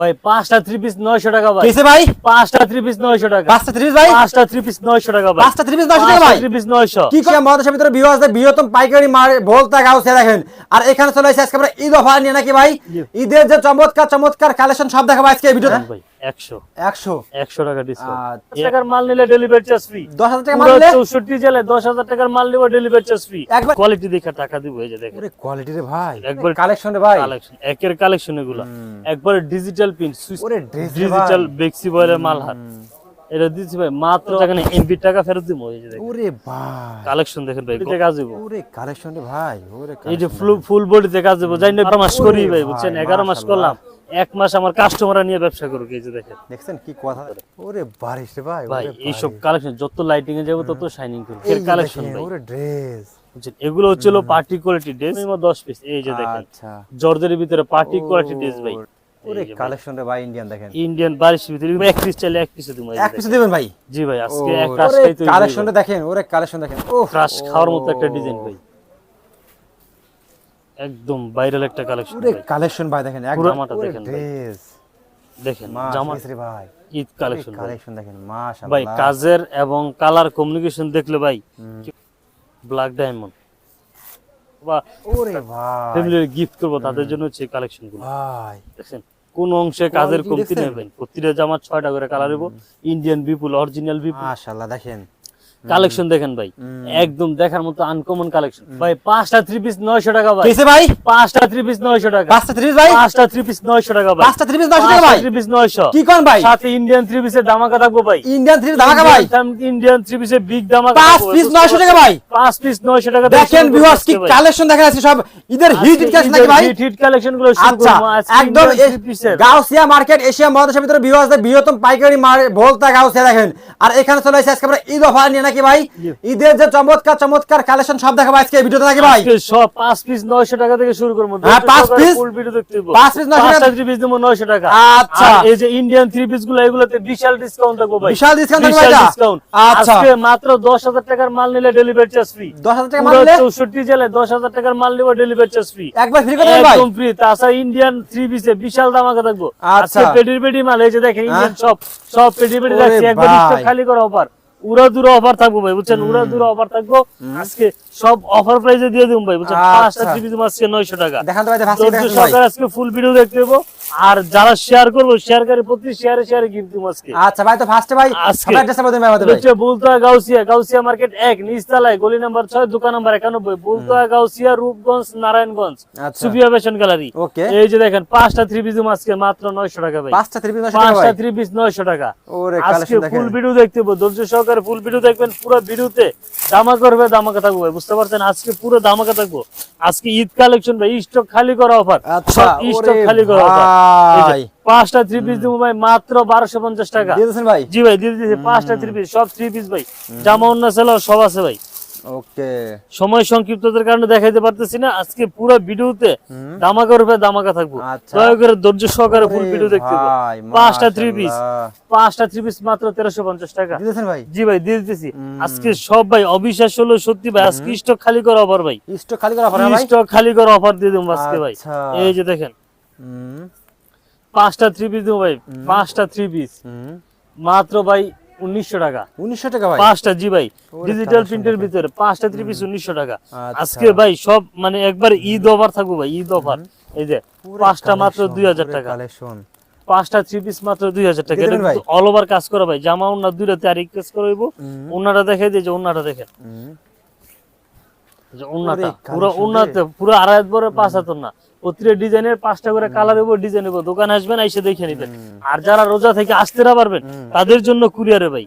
ভাই পাঁচটা three piece নয়শো টাকা ভাই। কিসে ভাই? পাঁচটা থ্রি পিস নয়শো টাকা। পাঁচটা ত্রিশ ভাই? পাঁচটা থ্রি পিস নয়শো টাকা ভাই। পাঁচটা ত্রিশ নয়শো টাকা ভাই? থ্রি পিস নয়শো। কি করে ভিতরে আছে বৃহত্তম পাইকারি মার বলতা গাও সে দেখেন। আর এখানে চলে এসে আজকে আমরা ঈদ অফার নিয়ে নাকি ভাই। ঈদের যে চমৎকার চমৎকার কালেকশন সব দেখাবো আজকে এই ভিডিওতে। টাকা ডিসকাউন্ট আচ্ছা। টাকার মাল নিলে ডেলিভারি চার্জ ফ্রি টাকা মাল নিলে জেলায় টাকার মাল ডেলিভারি চার্জ ফ্রি কোয়ালিটি দেখে টাকা দিব এই যে দেখেন। কোয়ালিটি রে ভাই। একবার- কালেকশন রে ভাই। কালেকশন একের কালেকশন এগুলো। একবারে ডিজিটাল প্রিন্ট ওরে dress রে ডিজিটাল বেক্সি বয়েলের মাল হাত। এটা দিচ্ছি ভাই মাত্র টাকা নেই। এমবি টাকা ফেরত দিব এই যে ওরে ভাই। কালেকশন দেখেন ভাই এতে কাজ দিব ওরে কালেকশন রে ভাই ওরে এই যে ফুল বডিতে কাজ দেবো যাই না এগারো মাস করি ভাই বুঝছেন? এগারো মাস মাশাআল্লাহ। করলাম এক মাস আমার কাস্টমাররা নিয়ে ব্যবসা করুক এই যে দেখেন। দেখছেন কি কথা? ওরে। বারিশ রে ভাই ভাই এইসব কালেকশন যত লাইটিং এ যাব তত শাইনিং করবে এর কালেকশন ভাই। ওরে ড্রেস এগুলো হচ্ছিল পার্টি কোয়ালিটি ড্রেস দশ পিস এই যে দেখেন। আচ্ছা। জর্জের ভিতরে পার্টি কোয়ালিটি ড্রেস ভাই। ওরে। কালেকশন রে ভাই ইন্ডিয়ান দেখেন। ইন্ডিয়ান বারিশ ভিতরে এক পিস চাইলে এক পিসে দিব এক পিস দিবেন ভাই? জি ভাই আজকে এক ওরে রাস্তায় তো কালেকশনটা দেখেন ওরে কালেকশন দেখেন। ও ক্রাশ খাওয়ার মতো একটা ডিজাইন ভাই। একদম ভাইরাল একটা কালেকশন ওরে কালেকশন ভাই দেখেন একদম জামাটা দেখেন ড্রেস দেখেন জামা রে ভাই। ঈদ কালেকশন কালেকশন দেখেন মাশাআল্লাহ। ভাই কাজের এবং কালার কমিউনিকেশন দেখলে ভাই ব্ল্যাক ডায়মন্ড বা ওরে ভাই। ফ্যামিলির গিফট করব তাদের জন্য হচ্ছে কালেকশনগুলো। ভাই। দেখেন কোন অংশে কাজের কমতি ভাই। প্রতিটা জামা ছয়টা করে কালার হইব। ইন্ডিয়ান বিপুল অরিজিনাল বিপুল মাশাআল্লাহ দেখেন। কালেকশন দেখেন ভাই। একদম দেখার মতো আনকমন কালেকশন ভাই পাঁচটা থ্রি পিস নয়শো টাকা ভাই। ভাই? পাঁচটা থ্রি পিস নয়শো টাকা। পাঁচটা ত্রিশ ভাই? পাঁচটা থ্রি পিস নয়শো টাকা ভাই। পাঁচটা ত্রিশ নয়শো টাকা ভাই? থ্রি পিস নয়শো। কি কোন ভাই? সাথে ইন্ডিয়ান থ্রি পিসের দামাকা থাকব ভাই। ইন্ডিয়ান থ্রি ধামাকা ভাই? ইন্ডিয়ান থ্রি পিসের বিগ দামাকা পাঁচ পিস নয়শো টাকা ভাই। পাঁচ পিস নয়শো টাকা দেখেন ভিউয়ার্স কি কালেকশন দেখেন আজকে সব। ঈদের হিট হিট কালেকশন নাকি ভাই? হিট হিট কালেকশনগুলো আচ্ছা একদম গাউসিয়া মার্কেট এশিয়া মহাদেশের ভিতরে ভিউয়ার্সদের বৃহত্তম পাইকারি মার বলতা গাউসিয়া দেখেন। আর এখানে চলে এসে আজকে আমরা ঈদ অফার নিয়ে নাকি ভাই? ঈদের যে চমৎকার চমৎকার কালেকশন সব দেখাবো আজকে এই ভিডিওতে নাকি ভাই? সব পাঁচ পিস নয়শো টাকা থেকে শুরু করব। হ্যাঁ, পাঁচ piece? ফুল ভিডিও দেখতে দেবো পাঁচ piece 900 টাকা? পিস দেবো নয়শো টাকা। আচ্ছা। এই যে ইন্ডিয়ান থ্রি পিসগুলো এগুলোতে বিশাল ডিসকাউন্ট থাকব ভাই। বিশাল discount থাকবে এটা? ডিসকাউন্ট আচ্ছা। আজকে মাত্র দশ হাজার টাকার মাল নিলে ডেলিভারি চার্জ ফ্রি দশ হাজার টাকা মাল নিলে? চৌষট্টি জেলায় দশ হাজার টাকার মাল নিবো ডেলিভারি চার্জ ফ্রি একবার ফ্রি করে ভাই? একদম ফ্রি তাছাড়া ইন্ডিয়ান থ্রি পিসে বিশাল দামাকা থাকব। আচ্ছা। আজকে পেডির পেডি মাল এই যে দেখেন ইন্ডিয়ান সব সব পেডি পেডি রাখছি একবার খালি করা অফার উড়া দুরা অফার থাকব ভাই বুঝছেন? উড়া দুরা অফার থাকব। আজকে সব অফার প্রাইসে দিয়ে দিব ভাই বুঝছেন? আচ্ছা। পাঁচটা পিস আজকে নয়শো টাকা। দেখান তো ভাই আজকে ফুল ভিডিও দেখতে দেবো। আর যারা শেয়ার করব শেয়ার করে প্রতি শেয়ারে শেয়ারে দিব আজকে। আচ্ছা ভাই তো ফার্স্টে ভাই আপনার অ্যাড্রেসটা বলতে ভাই আমাদের হচ্ছে বুলতোয়া গাউসিয়া গাউসিয়া মার্কেট এক নিচতলায় গলি নাম্বার ছয় দোকান নাম্বার একানব্বই Bulta Gausia Rupganj Narayanganj. Sufia fashion gallery okay. এই যে দেখেন পাঁচটা থ্রি পিস আজকে মাত্র নয়শো টাকা ভাই। পাঁচটা থ্রি পিস নয়শো টাকা পাঁচটা থ্রি পিস নয়শো টাকা। ওরে আজকে ফুল ভিডিও দেখতে পাবো ধৈর্য সহকারে ফুল ভিডিও দেখবেন পুরো ভিডিওতে দামা করবে দামাকা থাকব ভাই বুঝতে পারছেন? আজকে পুরো দামাকা থাকব। আজকে ঈদ কালেকশন ভাই স্টক খালি করা অফার আচ্ছা স্টক খালি করা অফার ভাই। পাঁচটা থ্রি পিস দিব ভাই মাত্র বারোশো পঞ্চাশ টাকা। দিয়ে দিয়েছেন ভাই? জি ভাই দিয়ে দিয়েছি পাঁচটা থ্রি পিস সব থ্রি পিস ভাই। জামা অন্য সেল সব আছে ভাই। ওকে। সময় সংক্ষিপ্ততার কারণে দেখাইতে পারতেছি না। আজকে পুরো ভিডিওতে দামাকা রূপে দামাকা থাকব। আচ্ছা। দয়া করে ধৈর্য সহকারে ফুল ভিডিও দেখতে পাঁচটা থ্রি পিস পাঁচটা থ্রি পিস মাত্র তেরোশো পঞ্চাশ টাকা। জি ভাই দিয়ে দিতেছি। আজকে সব ভাই অবিশ্বাস হলো সত্যি ভাই আজকে স্টক খালি করা অফার ভাই। স্টক খালি করা হবে স্টক খালি করা অফার দিয়ে দেবো আজকে ভাই। আচ্ছা। এই যে দেখেন। পাঁচটা থ্রি পিস দেবো ভাই। পাঁচটা থ্রি পিস মাত্র ভাই উনিশশো টাকা। উনিশশো টাকা ভাই? পাঁচটা জি ভাই। ডিজিটাল প্রিন্টের ভিতরে পাঁচটা থ্রি পিস উনিশশো টাকা। আচ্ছা। আজকে ভাই সব মানে একবার ঈদ অফার থাকব ভাই ঈদ অফার এই যে পাঁচটা মাত্র দুই হাজার টাকা। পাঁচটা থ্রি পিস মাত্র দুই হাজার টাকা। এটা অল ওভার কাজ করা ভাই। জামা দুইটা তারিখ কাজ করাইবো দেখাই দিয়ে যে ওনাটা দেখেন। যে ওনাটা ওরে পুরো collection ওনাতে পুরো আড়াই বড় পাঁচ হাত না প্রতিটা ডিজাইনের পাঁচটা করে কালার ডিজাইন হইব। দোকানে আসবেন এসে দেখে নিবেন আর যারা রোজা থেকে আসতে না পারবেন তাদের জন্য কুরিয়ারে ভাই।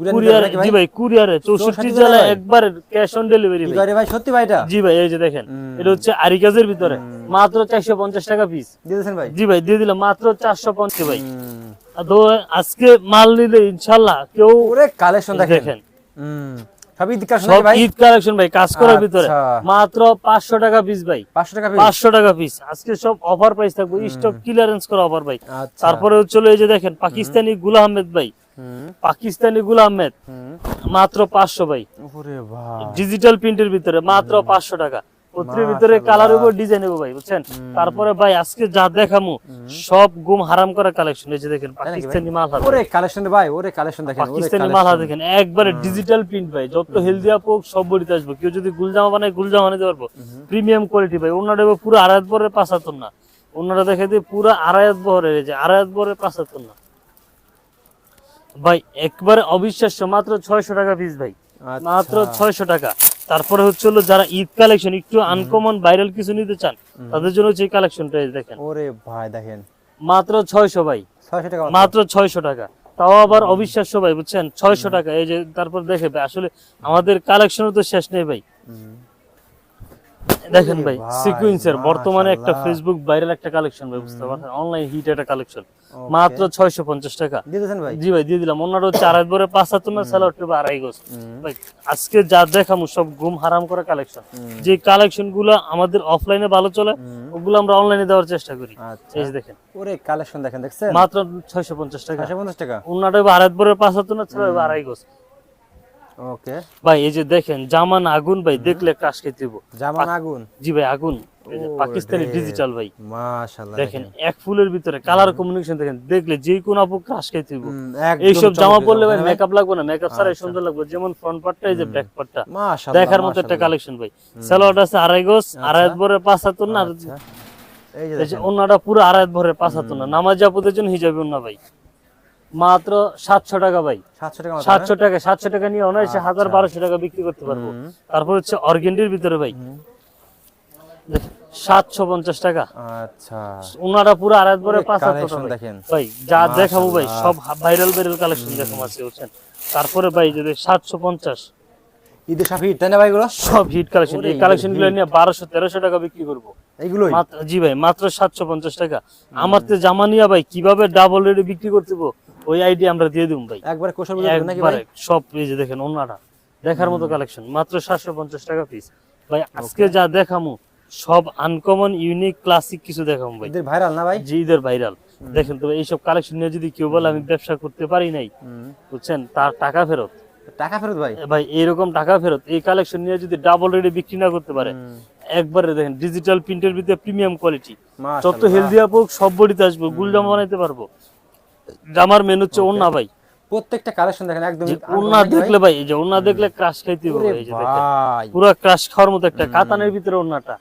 কুরিয়ারে জি ভাই কুরিয়ারে চৌষট্টি জেলায়? একবার ক্যাশ অন ডেলিভারি ভাই। ভাই? সত্যি ভাই এটা? জি ভাই এই যে দেখেন। এটা হচ্ছে আরিকাজের ভিতরে। মাত্র চারশো পঞ্চাশ টাকা পিস দিয়েছেন ভাই? জি ভাই দিয়ে দিলাম। মাত্র চারশো পঞ্চাশ ভাই। আজকে মাল নিলে ইনশাল্লাহ কেউ কালেকশন দেখেন। ঈদ কালেকশন ভাই? ঈদ কালেকশন ভাই কাজ করার ভিতরে। আচ্ছা। মাত্র পাঁচশো টাকা পিস ভাই। পাঁচশো টাকা পাঁচশো টাকা পিস আজকে সব অফার প্রাইস থাকবে স্টক ক্লিয়ারেন্স করা অফার ভাই। আচ্ছা। তারপরে চলে এই যে দেখেন পাকিস্তানি গুলা আহমেদ ভাই। পাকিস্তানি গুলা আহমেদ। মাত্র পাঁচশো ভাই। ডিজিটাল প্রিন্টের ভিতরে মাত্র পাঁচশো টাকা। পত্রের ভিতরে কালার উপর ডিজাইন ভাই বুঝছেন? তারপরে ভাই আজকে যা দেখামু সব গুম হারাম করা কালেকশন এই যে দেখেন পাকিস্তানি মাল হাতে। ওরে কালেকশন ভাই ওরে কালেকশন দেখেন পাকিস্তানি মাল হাতে দেখেন একবারে ডিজিটাল প্রিন্ট ভাই যত হেলদি আপ হোক সব বডিতে আসবে। কেউ যদি গুলজামা বানায় গুলজামা বানাতে পারব। প্রিমিয়াম কোয়ালিটি ভাই ওনাটা এবার পুরো আড়াইত বরের পাঁচাত্তর না ওনারা দেখে দিয়ে পুরো আড়াইত বহরের এই যে আড়াইত বরের পাঁচাত্তর না ভাই একবারে অবিশ্বাস্য মাত্র ছয়শো টাকা পিস ভাই। আচ্ছা। মাত্র ছয়শো টাকা। তারপরে হচ্ছে হলো যারা ঈদ কালেকশন একটু আনকমন ভাইরাল কিছু নিতে চান তাদের জন্য হচ্ছে কালেকশন কালেকশনটা দেখেন। ওরে ভাই দেখেন। মাত্র ছয়শো ভাই। ছয়শো টাকা মাত্র। মাত্র ছয়শো টাকা। তাও আবার অবিশ্বাস্য ভাই বুঝছেন? ছয়শো টাকা এই যে তারপর দেখে ভাই আসলে আমাদের কালেকশনও তো শেষ নেই ভাই। দেখেন ভাই সিকুয়েন্সের বর্তমানে একটা ফেসবুক ভাইরাল একটা কালেকশন ভাই বুঝতে পারছেন? অনলাইন হিট একটা কালেকশন মাত্র ছয়শো পঞ্চাশ টাকা। দিয়ে দিয়েছেন ভাই? জি ভাই দিয়ে দিলাম। অন্যটা হচ্ছে আড়াই বরে পাঁচ হাত না স্যালাড টিপে আড়াই গোস ভাই আজকে যা দেখামু সব ঘুম হারাম করা কালেকশন যে কালেকশনগুলো আমাদের অফলাইনে ভালো চলে ওগুলো আমরা অনলাইনে দেওয়ার চেষ্টা করি। আচ্ছা। এই দেখেন। ওরে কালেকশন দেখেন দেখছেন? মাত্র ছয়শো পঞ্চাশ টাকা। ছয়শো পঞ্চাশ টাকা। অন্যটা আড়াই বরে পাঁচ হাত না স্যালাড আড়াই গোস ওকে ভাই এই যে দেখেন জামান আগুন ভাই দেখলে ক্রাশ খেতে দিব। জামান আগুন? জি ভাই আগুন। যে পাকিস্তানি ডিজিটাল ভাই। মাশাআল্লাহ দেখেন এক ফুলের ভিতরে কালার কমিউনিকেশন দেখেন দেখলে যে কোন আপু ক্রাশ খাইতে দিব। একদম এইসব জামা পরলে ভাই মেকআপ লাগবে না মেকআপ ছাড়াই সুন্দর লাগবে। যেমন ফ্রন্ট পার্টটা এই যে ব্যাক পার্টটা মাশাআল্লাহ দেখার মতো একটা কালেকশন ভাই। সালোয়ার আছে আড়াই গোস আড়াই ভরে পাঁচ হাত না। আর আচ্ছা। এই যে এই অন্যটা পুরো আড়াই ভরে পাঁচ হাত না। নামাজ আপুদের জন্য হিজাবি অন্য ভাই। মাত্র সাতশো টাকা ভাই। সাতশো টাকা সাতশো টাকা নিয়ে অনায়াসে হাজার বারোশো টাকা বিক্রি করতে পারব। তারপর হচ্ছে অর্গেন্ডির ভিতরে ভাই। সাতশো পঞ্চাশ টাকা। আচ্ছা। ওনারা পুরো আড়াই পরে পাঁচ হাজার দেখেন। ভাই। যা দেখাবো ভাই সব ভাইরাল ভাইরাল কালেকশন দেখাবো আছে বুঝছেন? তারপরে ভাই যদি সাতশো পঞ্চাশ। ঈদের সাফি তাই না ভাই এগুলো? সব হিট কালেকশন এই কালেকশনগুলো নিয়ে বারোশো তেরোশো টাকা বিক্রি করব। জি ভাই মাত্র সাতশো পঞ্চাশ টাকা। আমার তো জামা নিয়ে ভাই কীভাবে ডাবল রেটে বিক্রি করতে ওই আইডিয়া আমরা দিয়ে দিব ভাই। একবারে কৌশল বুঝে নাকি ভাই? সব এই যে দেখেন ওনারা দেখার মতো কালেকশন মাত্র সাতশো পঞ্চাশ টাকা পিস ভাই আজকে যা দেখামু সব আনকমন ইউনিক ক্লাসিক কিছু দেখামু ভাই। ঈদের ভাইরাল না ভাই? যে ঈদের ভাইরাল দেখেন তো এইসব কালেকশন নিয়ে যদি কেউ বলে আমি ব্যবসা করতে পারি নাই বুঝছেন? তার টাকা ফেরত। টাকা ফেরত ভাই? ভাই এরকম টাকা ফেরত এই কালেকশন নিয়ে যদি ডাবল রেটে বিক্রি না করতে পারে একবারে দেখেন ডিজিটাল প্রিন্টের ভিতরে প্রিমিয়াম কোয়ালিটি যত। হেলদি আপ হোক সব বডিতে আসবে গুল বানাইতে পারব। জামার মেন হচ্ছে ওন্না ভাই। প্রত্যেকটা কালেকশন দেখেন একদম ওন্না দেখলে ভাই এই যে ওন্না দেখলে ক্রাশ খাইতে হবে এই যে দেখেন। পুরো ক্রাশ খাওয়ার মতো একটা কাতানের ভিতরে ওন্নাটা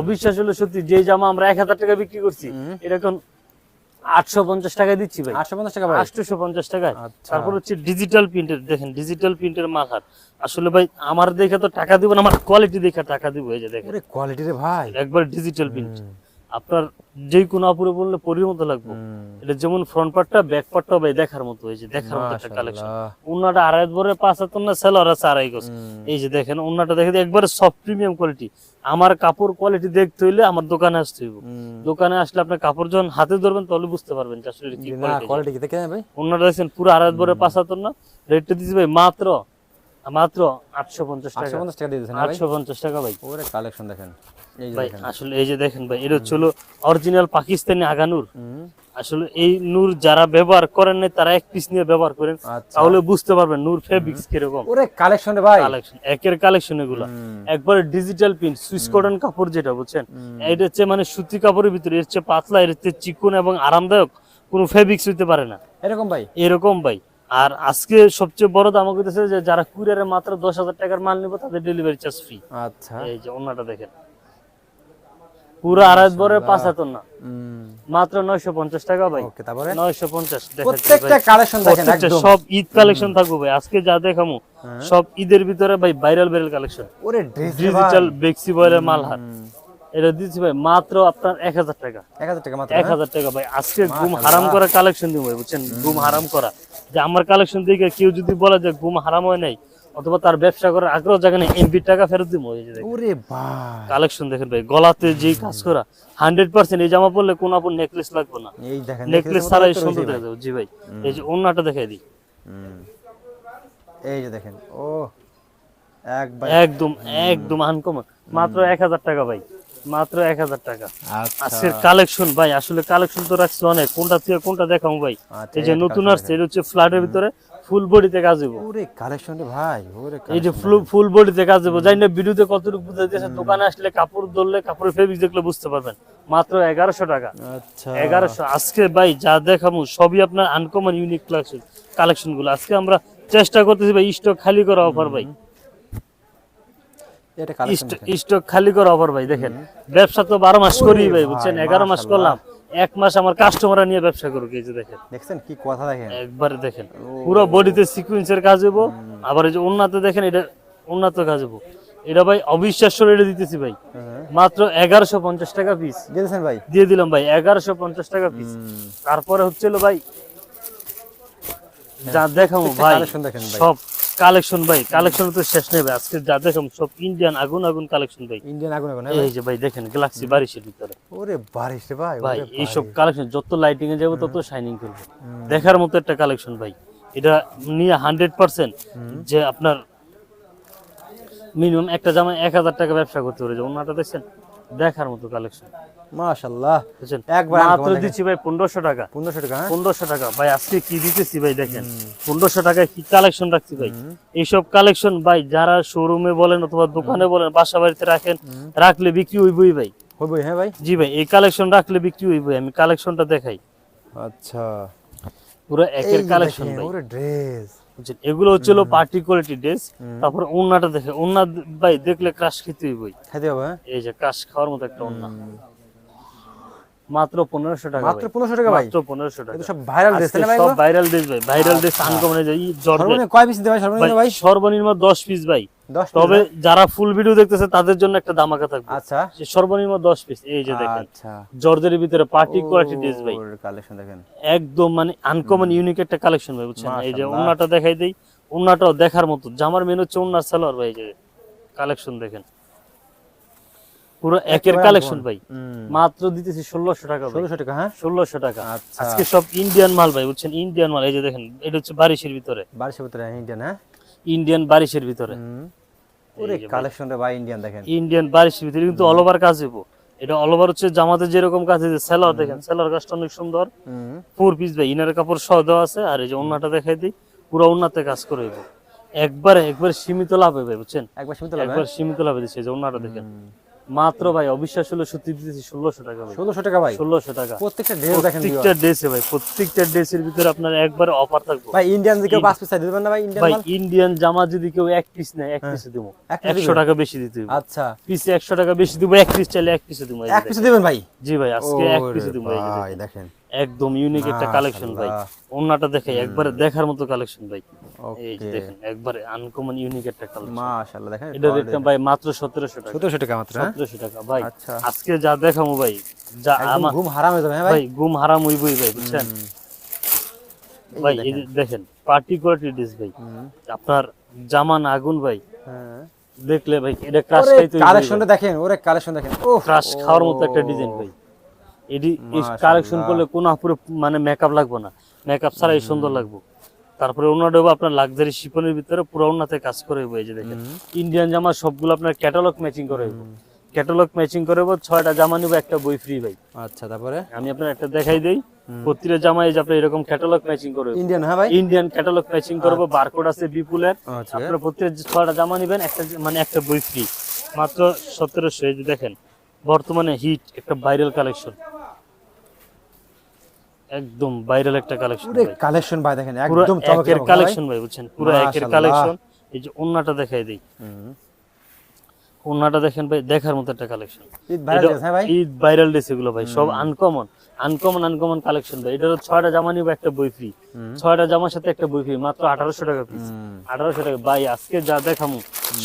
অবিশ্বাস হলো সত্যি যে জামা আমরা এক হাজার টাকা বিক্রি করছি এটা এখন আটশো পঞ্চাশ টাকায় দিচ্ছি ভাই। আটশো পঞ্চাশ টাকা ভাই। আটশোশো পঞ্চাশ টাকায়। আচ্ছা। তারপর হচ্ছে ডিজিটাল প্রিন্টের দেখেন ডিজিটাল প্রিন্টের হাত। আসলে ভাই আমার দেখে তো টাকা দিব না আমার কোয়ালিটি দেখে টাকা দিব এই যে দেখেন। ওরে কোয়ালিটি রে ভাই। একবার ডিজিটাল প্রিন্ট আপনার যে কোনো আপুরে বললে পরির মতো লাগবে। এটা যেমন ফ্রন্ট পার্টটা ব্যাক পার্টটা ভাই দেখার মতো এই যে দেখার মতো একটা কালেকশন। উন্নাটা আড়াই ভরে পাঁচ হাত না সেলার আছে আড়াই গজ। এই যে দেখেন উন্নাটা দেখে একবারে সফট প্রিমিয়াম কোয়ালিটি আমার কাপড় কোয়ালিটি দেখতে হইলে আমার দোকানে আসতে হইব। দোকানে আসলে আপনার কাপড় যখন হাতে ধরবেন তাহলে বুঝতে পারবেন যে আসলে কি কোয়ালিটি কি দেখেন ভাই। উন্নাটা দেখছেন পুরো আড়াই ভরে পাঁচ হাত না রেটটা দিচ্ছি ভাই মাত্র মাত্র আটশো পঞ্চাশ টাকা। আটশো পঞ্চাশ টাকা দিয়ে দিয়েছেন আটশো পঞ্চাশ টাকা ভাই। ওরে কালেকশন দেখেন। ভাই আসলে এই যে দেখেন ভাই এটা হচ্ছে অরিজিনাল পাকিস্তানি আগানুর। আসলে এই নূর যারা ব্যবহার করেন না তারা এক পিস নিয়ে ব্যবহার করেন তাহলে বুঝতে পারবেন নূর ফেব্রিক্স কীরকম। ওরে কালেকশন ভাই। কালেকশন একের কালেকশন এগুলো। হুম। ডিজিটাল প্রিন্ট সুইচ কটন কাপড় যেটা বুঝছেন? এটা হচ্ছে মানে সুতি কাপড়ের ভিতরে এর হচ্ছে পাতলা এর হচ্ছে চিকন এবং আরামদায়ক কোনো ফেব্রিক্স হইতে পারে না। এরকম ভাই। এরকম ভাই। আর আজকে সবচেয়ে বড় দাম যে যারা কুরিয়ারে মাত্র দশ হাজার টাকার মাল নিব তাদের ডেলিভারি চার্জ ফ্রি আচ্ছা। এই যে অন্যটা দেখেন। পুরো আড়াই বরে পাঁচ হাতর না। মাত্র নয়শো পঞ্চাশ টাকা ভাই। ওকে তারপরে? নয়শো পঞ্চাশ প্রত্যেকটা কালেকশন দেখেন একদম। সব ঈদ কালেকশন থাকব ভাই। আজকে যা দেখামু সব ঈদের ভিতরে ভাই ভাইরাল ভাইরাল কালেকশন ওরে ডিজিটাল বেক্সি বয়েলের মাল হাত। এটা দিচ্ছি ভাই মাত্র আপনার এক হাজার টাকা। এক হাজার টাকা মাত্র টাকা ভাই। আজকে ঘুম হারাম করা কালেকশন দিব ভাই বুঝছেন? ঘুম হারাম করা। যে আমার কালেকশন দেখে কেউ যদি বলে যে ঘুম হারাম হয় নাই অথবা তার ব্যবসা করার আগ্রহ জায়গা নেই এমপি টাকা ফেরত দিব এই। ওরে ভাই। কালেকশন দেখেন ভাই গলাতে যে কাজ করা হান্ড্রেড পার্সেন্ট এই জামা পরলে কোন আপন নেকলেস লাগবে না। এই দেখেন নেকলেস ছাড়াই সুন্দর দেখা যাবে জি ভাই। এই যে অন্যটা দেখাই দিই। এই যে দেখেন ও একদম একদম আনকমন মাত্র এক হাজার টাকা ভাই মাত্র এক হাজার টাকা। আচ্ছা। আজকের কালেকশন ভাই আসলে কালেকশন তো রাখছি অনেক কোনটা থেকে কোনটা দেখাবো ভাই? আচ্ছা, এই যে নতুন আসছে এটা হচ্ছে ফ্ল্যাটের ভিতরে। ফুল বডিতে কাজ হইব। ওরে কালেকশন রে ভাই ওরে এই যে ফুল ফুল বডিতে কাজ হইব। জানি না ভিডিওতে কতটুকু দিয়েছে দোকানে আসলে কাপড় ধরলে কাপড়ের ফেব্রিক দেখলে বুঝতে পারবেন। মাত্র টাকা। আচ্ছা। আজকে ভাই যা দেখামু সবই আপনার আনকমন ইউনিক কালেকশন কালেকশনগুলো আজকে আমরা চেষ্টা করতেছি ভাই স্টক খালি করা অফার ভাই। স্টক খালি করা অফার ভাই দেখেন। ব্যবসা তো বারো মাস করি ভাই বুঝছেন? এগারো মাস করলাম। এক মাস আমার কাস্টমাররা নিয়ে ব্যবসা করুক এই যে দেখেন। দেখছেন কি কথা দেখেন? একবারে দেখেন পুরো বডিতে সিকুয়েন্সের কাজ হইব আবার এই যে উন্নত দেখেন এটা উন্নত কাজ হইব। এটা ভাই অবিশ্বাস্য রেটে দিতেছি ভাই। মাত্র এগারোশো পঞ্চাশ টাকা পিস দিয়েছেন ভাই? দিয়ে দিলাম ভাই এগারোশো পঞ্চাশ টাকা পিস তারপরে হচ্ছিল ভাই যা দেখাবো দেখেন ভাই। সব কালেকশন ভাই কালেকশন তো শেষ নেই ভাই। আজকে যা দেখাম সব ইন্ডিয়ান আগুন আগুন কালেকশন ভাই। ইন্ডিয়ান আগুন আগুন এই যে ভাই দেখেন গ্যালাক্সি বারিশের ভিতরে। ওরে বারিশ রে ভাই ভাই ওরে এইসব কালেকশন যত লাইটিং এ যাব তত শাইনিং করবে। দেখার মতো একটা কালেকশন ভাই। এটা নিয়ে হান্ড্রেড পার্সেন্ট যে আপনার মিনিমাম একটা এক হাজার টাকা ব্যবসা করতে পারে যে অন্যটা দেখছেন? দেখার মতো কালেকশন। মাশাআল্লাহ। একবার মাত্র দিচ্ছি ভাই পনেরোশো টাকা। 1500 টাকা হ্যাঁ? পনেরোশো টাকা। ভাই আজকে কি দিতেছি ভাই দেখেন? পনেরোশো টাকায় কি কালেকশন রাখছি ভাই? এইসব কালেকশন ভাই যারা শোরুমে বলেন অথবা দোকানে বলেন বাসা বাড়িতে রাখেন রাখলে বিক্রি হইবই ভাই। হইবই হ্যাঁ ভাই? জি ভাই এই কালেকশন রাখলে বিক্রি হইবই। আমি কালেকশনটা দেখাই। আচ্ছা। পুরো একের কালেকশন ভাই। ওরে ড্রেস এগুলো হচ্ছিল পার্টি কোয়ালিটি ড্রেস তারপরে ওন্নাটা দেখে ওন্না ভাই দেখলে ক্রাশ খেতে হইবই। হবে হ্যাঁ? এই যে ক্রাশ খাওয়ার মতো একটা ওন্না। মাত্র পনেরোশো টাকা মাত্র ভাই। 1500 টাকা ভাই? মাত্র টাকা। সব ভাইরাল ড্রেস ভাই সব ভাইরাল ড্রেস ভাই। ভাইরাল ড্রেস আনকমন এই সর্বনিম্ন কয় পিস সর্বনিম্ন ভাই সর্বনিম্ন দশ পিস ভাই। তবে যারা ফুল ভিডিও দেখতেছে তাদের জন্য একটা থাকবে। আচ্ছা। সর্বনিম্ন দশ পিস এই যে দেখেন। আচ্ছা। জর্জের ভিতরে পার্টি কোয়ালিটি ড্রেস ভাই। কালেকশন দেখেন। একদম মানে আনকমন ইউনিক একটা কালেকশন ভাই বুঝছেন? এই যে। ওন্নাটা দেখাই দেই। ওন্নাটাও দেখার মতো। জামার মেন হচ্ছে ওন্নার সালোয়ার ভাই এই যে কালেকশন দেখেন। পুরো একের কালেকশন ভাই। মাত্র দিতেছি ষোলোশো টাকা 1600 টাকা হ্যাঁ? ষোলোশো টাকা। আচ্ছা। আজকে সব ইন্ডিয়ান মাল ভাই বুঝছেন? ইন্ডিয়ান মাল এই যে দেখেন এটা হচ্ছে বারিশের ভিতরে। বারিশের ভিতরে ইন্ডিয়ান হ্যাঁ? ইন্ডিয়ান বারিশের ভিতরে। হুম। ওরে ভাই। কালেকশন রে ভাই ইন্ডিয়ান দেখেন। ইন্ডিয়ান বারিশের ভিতরে কিন্তু অল ওভার কাজ হইব। এটা অল ওভার হচ্ছে জামাতে যেরকম কাজ হয়েছে সেলার দেখেন সেলার কাজটা অনেক সুন্দর। ফোর পিস ভাই ইনার কাপড় সহ দেওয়া আছে আর এই যে ওন্নাটা দেখাই দিই পুরো ওন্নাতে কাজ করে হইব। একবারে একবার সীমিত লাভ হবে বুঝছেন? একবার সীমিত লাগবে একবার সীমিত লাভে দিচ্ছে যে ওন্নাটা দেখেন। মাত্র ভাই অবিশ্বাস হলো সত্যি দিতেছি ষোলোশো টাকা ভাই। ষোলোশো টাকা ভাই? ষোলোশো টাকা। প্রত্যেকটা ড্রেস দেখেন প্রত্যেকটা ড্রেসে ভাই প্রত্যেকটা ড্রেসের ভিতরে আপনার একবার অফার থাকবে। ভাই ইন্ডিয়ান দিকে পাঁচ পিস দিবেন না ভাই ইন্ডিয়ান ভাই ইন্ডিয়ান জামা যদি কেউ এক পিস নেয় এক পিসে দিব। এক একশো টাকা বেশি দিতে হবে। আচ্ছা। পিসে একশো টাকা বেশি দিব এক পিস চাইলে এক পিসে দিব। এক পিসে দিবেন ভাই? জি ভাই আজকে এক পিসে দিব। ভাই দেখেন। একদম ইউনিক একটা কালেকশন ভাই। ওন্নাটা দেখে একবারে দেখার মতো কালেকশন ভাই। এই যে ওকে দেখেন একবারে আনকমন ইউনিক একটা কালেকশন মাশাআল্লাহ দেখেন এটা ভাই মাত্র সতেরোশো টাকা। 1700 টাকা মাত্র হ্যাঁ? সতেরোশো টাকা ভাই। আচ্ছা। আজকে যা দেখামো ভাই যা আমার ঘুম হারাম হয়ে যাবে হ্যাঁ ভাই? গুম হারাম হইবই ভাই বুঝছেন? ভাই এই দেখেন। পার্টি কোয়ালিটি ডিস ভাই। আপনার জামান আগুন ভাই। হ্যাঁ। দেখলে ভাই এটা ক্রাশ খাইতে কালেকশনটা দেখেন ওরে কালেকশন দেখেন। ও ক্রাশ খাওয়ার মতো একটা ডিজাইন ভাই। এটি কালেকশন করলে কোনো পুরো মানে মেকআপ লাগবে না। মেকআপ ছাড়াই সুন্দর লাগবে। তারপরে অন্যটা আপনার লাক্সারি শিপনের ভিতরে পুরো অন্যতে কাজ করে হইবো এই যে দেখেন। ইন্ডিয়ান জামা সবগুলো আপনার ক্যাটালগ ম্যাচিং করে হইবো। ক্যাটালগ ম্যাচিং করে ছয়টা জামা নিবো একটা বই ফ্রি ভাই। আচ্ছা তারপরে? আমি আপনার একটা দেখাই দেই। প্রতিটা জামায় যে আপনি এরকম ক্যাটালগ ম্যাচিং করে ইন্ডিয়ান হ্যাঁ ভাই? ইন্ডিয়ান ক্যাটালগ ম্যাচিং করব বারকোড আছে বিপুলের। আচ্ছা। আপনার প্রত্যেক ছয়টা জামা নিবেন একটা মানে একটা বই ফ্রি মাত্র সতেরোশো এই যে দেখেন। বর্তমানে হিট একটা ভাইরাল কালেকশন একদম ভাইরাল একটা কালেকশন ওরে কালেকশন ভাই দেখেন একদম ভাই। কালেকশন ভাই বুঝছেন? পুরো একের কালেকশন এই যে ওন্নাটা দেখাই দিই। হুম। ওন্নাটা দেখেন ভাই দেখার মতো একটা কালেকশন ঈদ ভাইরাল ড্রেস হ্যাঁ ভাই? ঈদ ভাইরাল ড্রেস এগুলো ভাই সব আনকমন আনকমন আনকমন কালেকশন ভাই। এটা ছয়টা জামা নিবো একটা বই ফ্রি ছয়টা জামার সাথে একটা বই ফ্রি মাত্র আঠারোশো টাকা পিস। আঠারোশো টাকা। ভাই আজকে যা দেখামু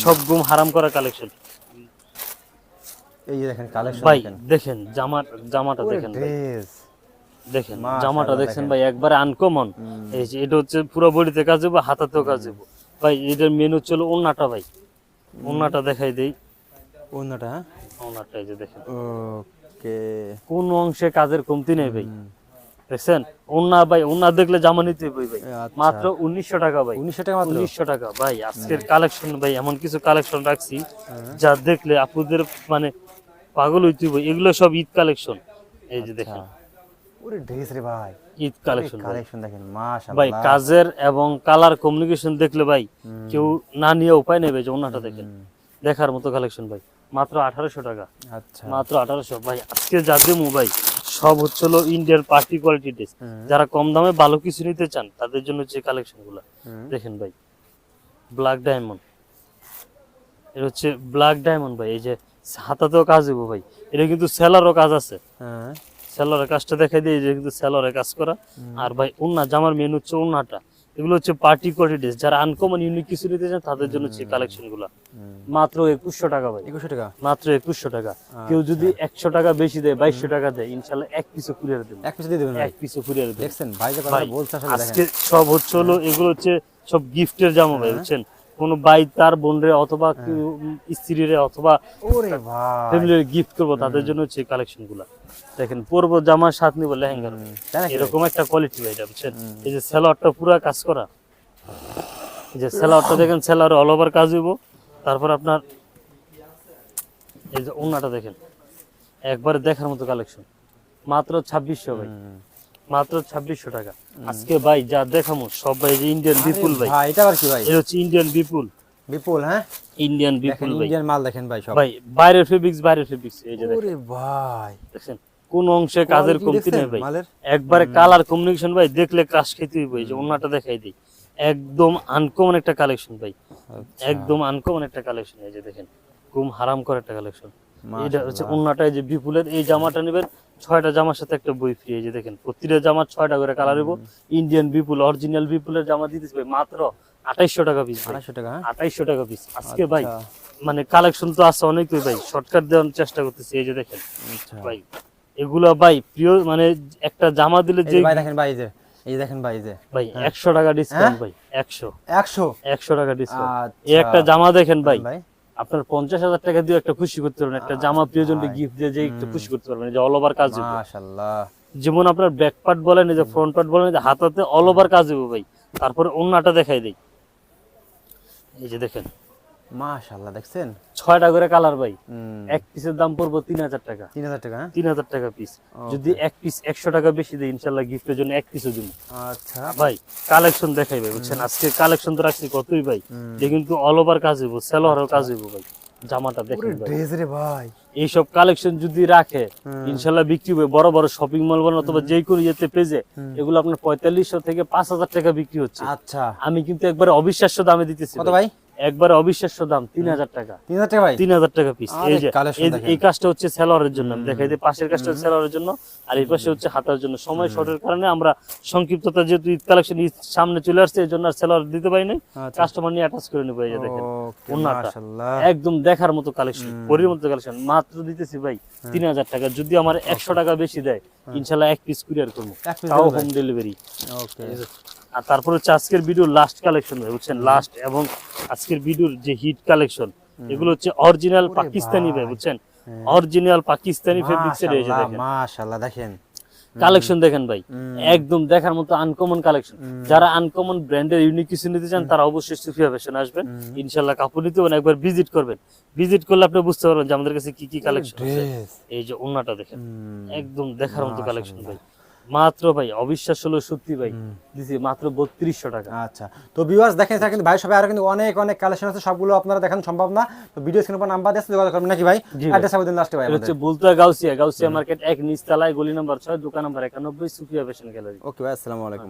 সব গুম হারাম করা কালেকশন এই যে দেখেন কালেকশন ভাই দেখেন। জামার জামাটা দেখেন ভাই। ড্রেস দেখেন জামাটা দেখছেন ভাই একবারে আনকমন এই যে এটা হচ্ছে পুরো বডিতে কাজ দেবো হাতাতেও কাজ দেবো ভাই এটার মেনু ওন্নাটা ভাই। ওন্নাটা দেখাই দেই। অন্যটা হ্যাঁ? ওন্নাটা এই যে দেখেন। ওকে। কোন অংশে কাজের কমতি নেই ভাই। দেখছেন? ওন্না ভাই ওন্না দেখলে জামা নিতে হইবই ভাই। আচ্ছা। মাত্র উনিশশো টাকা ভাই। উনিশশো টাকা উনিশশো টাকা ভাই। আজকের কালেকশন ভাই এমন কিছু কালেকশন রাখছি হ্যাঁ। যা দেখলে আপুদের মানে পাগল হইতে এগুলো সব ঈদ কালেকশন এই যে দেখেন। ওরে ড্রেস রে ভাই। ঈদ কালেকশন কালেকশন দেখেন মাশাআল্লাহ। ভাই কাজের এবং কালার কমিউনিকেশন দেখলে ভাই কেউ না নিয়ে উপায় নেবে যে ওনাটা দেখেন। দেখার মতো কালেকশন ভাই। মাত্র আঠারোশো টাকা। আচ্ছা। মাত্র আঠারোশো। ভাই আজকে যা দেবো ভাই সব হচ্ছে হলো ইন্ডিয়ার পার্টি কোয়ালিটি ড্রেস যারা কম দামে ভালো কিছু নিতে চান তাদের জন্য যে কালেকশনগুলা দেখেন ভাই। ব্ল্যাক ডায়মন্ড এটা হচ্ছে ব্ল্যাক ডায়মন্ড ভাই এই যে হাতাতেও কাজ হইব ভাই। এটা কিন্তু সেলারও কাজ আছে। হ্যাঁ সেলরের কাজটা দেখাই দিয়ে যে কিন্তু সেলরের কাজ করা। আর ভাই উন্না জামার মেন হচ্ছে উন্নাটা। এগুলো হচ্ছে পার্টি কোয়ালিটি ড্রেস যারা আনকমন ইউনিক কিছু নিতে চান তাদের জন্য হচ্ছে কালেকশনগুলা মাত্র একুশশো টাকা ভাই। একুশশো টাকা? মাত্র একুশশো টাকা। কেউ যদি একশো টাকা বেশি দেয় বাইশশো টাকা দেয় ইনশাল্লাহ এক পিসও কুরিয়ার দেবো। এক পিস দিয়ে দেবেন এক পিসও কুরিয়ার দেবো। দেখছেন ভাই যে কথা বলছে আসলে আজকে সব হচ্ছে হলো এগুলো হচ্ছে সব গিফটের জামা ভাই বুঝছেন? কোন ভাই তার বোনরে অথবা কেউ স্ত্রীরে অথবা ফ্যামিলির গিফট করব তাদের জন্য হচ্ছে কালেকশনগুলা। দেখেন পরবো জামার সাথে নিবো লেহেঙ্গা। এরকম একটা কোয়ালিটি ভাই বুঝছেন? এই যে সেলারটা পুরো কাজ করা। এই যে সেলারটা দেখেন সেলার অল ওভার কাজ হইব। তারপর আপনার এই যে ওন্নাটা দেখেন। একবারে দেখার মতো কালেকশন মাত্র ছাব্বিশশো ভাই। মাত্র ছাব্বিশশো টাকা। আজকে ভাই যা দেখামো সব ভাই যে ইন্ডিয়ান বিপুল ভাই। এটা আবার কি ভাই? এটা হচ্ছে ইন্ডিয়ান বিপুল। বিপুল হ্যাঁ? ইন্ডিয়ান বিপুল ভাই। ইন্ডিয়ান মাল দেখেন ভাই সব। ভাই বাইরের ফেব্রিক্স বাইরের ফেব্রিক্স এই যে দেখেন। ওরে ভাই। দেখছেন কোন অংশে কাজের কমতি নেই ভাই। একবারে কালার কমিউনিকেশন ভাই দেখলে ক্রাশ খেতে হইব। যে ওনাটা দেখাই দিই। একদম আনকমন একটা কালেকশন ভাই। আচ্ছা। একদম আনকমন একটা কালেকশন এই যে দেখেন। খুব হারাম করে একটা কালেকশন এটা হচ্ছে ওনাটা এই যে বিপুলের এই জামাটা নেবেন ছয়টা জামার সাথে একটা বই ফ্রি এই যে দেখেন প্রতিটা জামার ছয়টা করে কালার হইব। ইন্ডিয়ান বিপুল অরিজিনাল বিপুলের জামা দিতেছে ভাই মাত্র আঠাইশশো টাকা পিস ভাই। আড়াইশো টাকা হ্যাঁ? আঠাইশশো টাকা পিস আজকে ভাই আচ্ছা। মানে কালেকশন তো আছে অনেকই ভাই শর্টকাট দেওয়ার চেষ্টা করতেছি এই যে দেখেন। আচ্ছা। ভাই এগুলা ভাই প্রিয় মানে একটা জামা দিলে যে ভাই দেখেন ভাই এই যে এই দেখেন ভাই এই যে। ভাই একশো টাকা ডিসকাউন্ট হ্যাঁ? ভাই একশো। একশো? একশো টাকা ডিসকাউন্ট আচ্ছা। এই একটা জামা দেখেন ভাই। ভাই। আপনার পঞ্চাশ হাজার টাকা দিয়ে একটা খুশি করতে পারবেন একটা জামা প্রিয়জনকে গিফট দিয়ে যে একটু খুশি করতে পারবেন যে অল ওভার কাজ মাশাআল্লাহ। যেমন আপনার ব্যাক পার্ট বলেন যে ফ্রন্ট পার্ট বলেন হাতাতে অল ওভার কাজ হবে ভাই। তারপরে অন্যটা দেখাই দেয় এই যে দেখেন। মাশাআল্লাহ দেখছেন? ছয়টা করে কালার ভাই। এক পিসের দাম পড়ব তিন হাজার টাকা। তিন হাজার টাকা হ্যাঁ? তিন হাজার টাকা পিস যদি এক পিস একশো টাকা বেশি দেয় ইনশাল্লাহ গিফটের জন্য এক পিসও দিন আচ্ছা। ভাই কালেকশন দেখাই ভাই বুঝছেন? আজকে কালেকশন তো রাখছি কতই ভাই। যে কিন্তু অল ওভার কাজ হইব সেলোয়ারও কাজ হইব ভাই। জামাটা দেখেন ভাই। এইসব কালেকশন যদি রাখে ইনশাল্লাহ বিক্রি হবে। বড় বড় শপিং মল বলেন অথবা যে কোনো ইয়েতে পেজে এগুলো আপনার পঁয়তাল্লিশশো থেকে পাঁচ হাজার টাকা বিক্রি হচ্ছে। আচ্ছা। আমি কিন্তু একবারে অবিশ্বাস্য দামে দিতেছি কত ভাই? একবারে অবিশ্বাস্য দাম তিন হাজার টাকা। তিন হাজার টাকা তিন হাজার টাকা পিস এই যে এই- কাজটা হচ্ছে সেলরের জন্য। দেখাই পাশের কাজটা সেলরের জন্য আর এই পাশে হচ্ছে হাতার জন্য। সময় শর্টের কারণে আমরা সংক্ষিপ্ততা যেহেতু ঈদ কালেকশন সামনে চলে আসছে এই জন্য আর সেলর দিতে পারি নাই। আচ্ছা। কাস্টমার নিয়ে অ্যাটাচ করে নেব এই যে দেখেন একদম দেখার মতো কালেকশন পরির মতো কালেকশন মাত্র দিতেছি ভাই হ্যাঁ। তিন হাজার টাকা। যদি আমার একশো টাকা বেশি দেয় ইনশাল্লাহ এক পিস কুরিয়ার করব। তাও হোম ডেলিভারি ওকে। আর তারপর হচ্ছে আজকের ভিডিও লাস্ট কালেকশন বুঝছেন? লাস্ট এবং আজকের ভিডিওর যে হিট কালেকশন এগুলো হচ্ছে অরিজিনাল পাকিস্তানি ভাই বুঝছেন? অরিজিনাল পাকিস্তানি এই যে মাশাআল্লাহ দেখেন। মাশাআল্লাহ দেখেন। কালেকশন দেখেন ভাই। একদম দেখার মতো আনকমন কালেকশন যারা আনকমন ব্র্যান্ডের ইউনিক কিছু নিতে চান তারা অবশ্যই সুফিয়া ফ্যাশন আসবেন। ইনশাল্লাহ কাপড় নিতে হবে একবার ভিজিট করবেন। ভিজিট করলে আপনি বুঝতে পারবেন যে আমাদের কাছে কি কি কালেকশন আছে। এই যে ওন্নাটা দেখেন। একদম দেখার মতো কালেকশন ভাই। মাত্র ভাই অবিশ্বাস হলো সত্যি ভাই। দিছি মাত্র বত্রিশশো টাকা। আচ্ছা তো ভিউয়ার্স দেখেন স্যার কিন্তু ভাই সবাই আরও কিন্তু অনেক অনেক কালেকশন আছে সবগুলো আপনারা দেখানো সম্ভব না। তো ভিডিও স্ক্রিন উপর নাম্বার দিয়ে যোগাযোগ করবেন নাকি ভাই। অ্যাড্রেস আবেদন লাস্টে ভাই হচ্ছে বুলতা গাউসিয়া গাউসিয়া মার্কেট এক নিচতলায় গলি নম্বর ছয় দোকান নম্বর একানব্বই সুফিয়া ফ্যাশন গ্যালারি ওকে ভাই আসসালামু আলাইকুম।